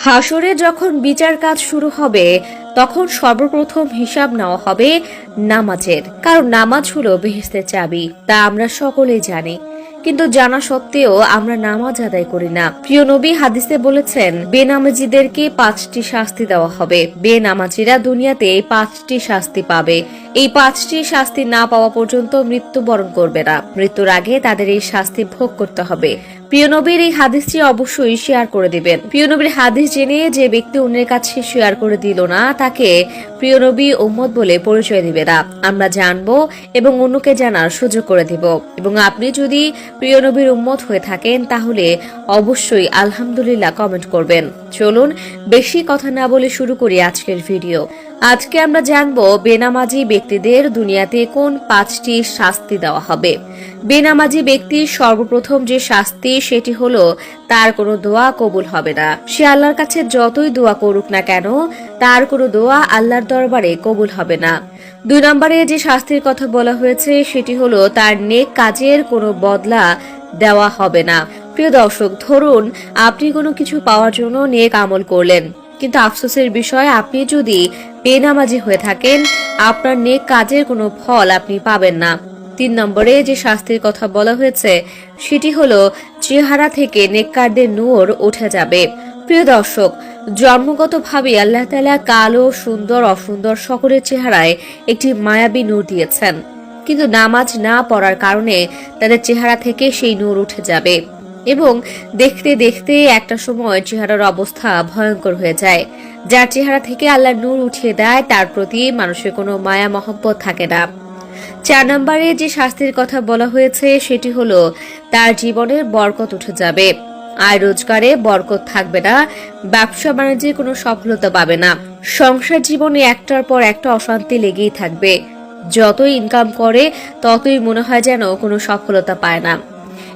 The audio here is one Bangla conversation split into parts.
হাসরে যখন বিচার কাজ শুরু হবে, তখন সর্বপ্রথম হিসাব নেওয়া হবে নামাজের। কারণ নামাজ হলো বেহেস্তের চাবি, তা আমরা সকলেই জানি। কিন্তু জানা সত্ত্বেও আমরা নামাজ আদায় করি না। প্রিয় নবী হাদিসে বলেছেন, বেনামাজিদেরকে পাঁচটি শাস্তি দেওয়া হবে। বেনামাজিরা দুনিয়াতে পাঁচটি শাস্তি পাবে। এই পাঁচটি শাস্তি না পাওয়া পর্যন্ত মৃত্যুবরণ করবে না। মৃত্যুর আগে তাদের এই শাস্তি ভোগ করতে হবে। প্রিয় নবীর এই হাদিসটি অবশ্যই শেয়ার করে দিবেন। প্রিয় নবীর হাদিস জেনে যে ব্যক্তি অন্যের কাছে শেয়ার করে দিল না, তাকে প্রিয় নবী উম্মত বলে পরিচয় দিবে না। আমরা জানব এবং অন্যকে জানার সুযোগ করে দিব। এবং আপনি যদি প্রিয় নবীর উম্মত হয়ে থাকেন, তাহলে অবশ্যই আলহামদুলিল্লাহ কমেন্ট করবেন। চলুন বেশি কথা না বলে শুরু করি আজকের ভিডিও আজকে আমরা জানব বেনামাজি ব্যক্তিদের দুনিয়াতে কোন পাঁচটি শাস্তি দেওয়া হবে। বেনামাজি ব্যক্তির সর্বপ্রথম যে শাস্তি, সেটি হলো, তার কোনো দোয়া কবুল হবে না। সে আল্লাহর কাছে যতই দোয়া করুক না কেন, তার কোনো দোয়া আল্লাহর দরবারে কবুল হবে না। দুই নম্বরে যে শাস্তির কথা বলা হয়েছে, সেটি হলো, তার নেক কাজের কোনো বদলা দেওয়া হবে না। প্রিয় দর্শক, ধরুন, আপনি কোনো কিছু পাওয়ার জন্য নেক আমল করলেন। কিন্তু আফসোসের বিষয়, আপনি যদি বেনামাজি হয়ে থাকেন, আপনার নেক কাজের কোনো ফল আপনি পাবেন না। তিন নম্বরে যে শাস্তির কথা বলা হয়েছে, সেটি হলো, চেহারা থেকে নেককারদের নূর উঠে যাবে। প্রিয় দর্শক, জন্মগতভাবে আল্লাহ তালা কালো, সুন্দর, অসুন্দর সকলের চেহারায় একটি মায়াবী নূর দিয়েছেন। কিন্তু নামাজ না পড়ার কারণে তাদের চেহারা থেকে সেই নূর উঠে যাবে এবং দেখতে দেখতে একটা সময় চেহারার অবস্থা ভয়ঙ্কর হয়ে যায়। যার চেহারা থেকে আল্লাহ নূর উঠিয়ে দেয়, তার প্রতি মানুষের কোনো মায়া মহব্বত থাকে না। চার নম্বরে যে শাস্তির কথা বলা হয়েছে, সেটি হলো, তার জীবনের বরকত উঠে যাবে। আয় রোজগারে বরকত থাকবে না, ব্যবসা বাণিজ্যে কোনো সফলতা পাবে না। সংসার জীবনে একটার পর একটা অশান্তি লেগেই থাকবে। যতই ইনকাম করে, ততই মনে হয় যেন কোনো সফলতা পায় না।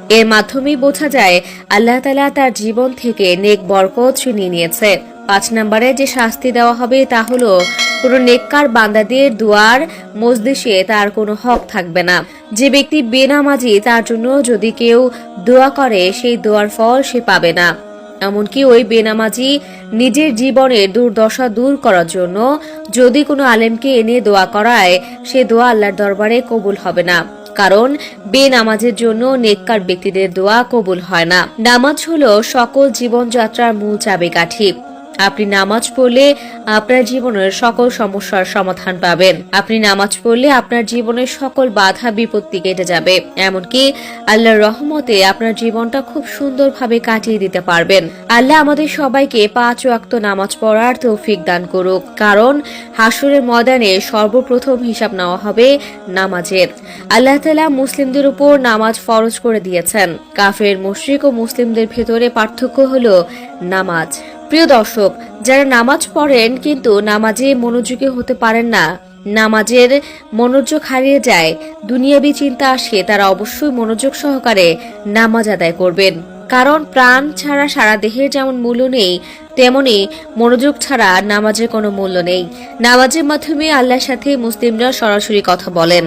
এর মাধ্যমেই বোঝা যায়, আল্লাহ তালা তার জীবন থেকে নেক বরকত ছিনিয়ে নিয়েছে। পাঁচ নম্বরে যে শাস্তি দেওয়া হবে, তা হলো কোনো নেককার বান্দাদের দুয়ার মজলিসে তার কোনো হক থাকবে না। যে ব্যক্তি বেনামাজি, তার জন্য যদি কেউ দোয়া করে, সেই দোয়ার ফল সে পাবে না। এমনকি ওই বেনামাজি নিজের জীবনের দুর্দশা দূর করার জন্য যদি কোনো আলেমকে এনে দোয়া করায়, সে দোয়া আল্লাহর দরবারে কবুল হবে না। কারণ বেনামাজের জন্য নেককার ব্যক্তিদের দোয়া কবুল হয় না। নামাজ হলো সকল জীবনযাত্রার মূল চাবিকাঠি। আপনি নামাজ পড়লে আপনার জীবনের সকল সমস্যার সমাধান পাবেন। আপনি নামাজ পড়লে আপনার জীবনের সকল বাধা বিপত্তি কেটে যাবে। এমনকি আল্লাহর রহমতে আপনার জীবনটা খুব সুন্দরভাবে কাটিয়ে দিতে পারবেন। আল্লাহ আমাদের সবাইকে পাঁচ ওয়াক্ত নামাজ পড়ার তৌফিক দান করুক। কারণ হাসুরের ময়দানে সর্বপ্রথম হিসাব নেওয়া হবে নামাজের। আল্লাহ তালা মুসলিমদের উপর নামাজ ফরজ করে দিয়েছেন। কাফের, মুশরিক ও মুসলিমদের ভেতরে পার্থক্য হলো নামাজ। প্রিয় দর্শক, যারা নামাজ পড়েন কিন্তু নামাজে মনোযোগী হতে পারেন না, নামাজের মনোযোগ হারিয়ে যায়, দুনিয়াবি চিন্তা আসে, তারা অবশ্যই মনোযোগ সহকারে নামাজ আদায় করবেন। কারণ প্রাণ ছাড়া সারা দেহের যেমন মূল্য নেই, তেমনি মনোযোগ ছাড়া নামাজের কোনো মূল্য নেই। নামাজের মাধ্যমে আল্লাহর সাথে মুসলিমরা সরাসরি কথা বলেন।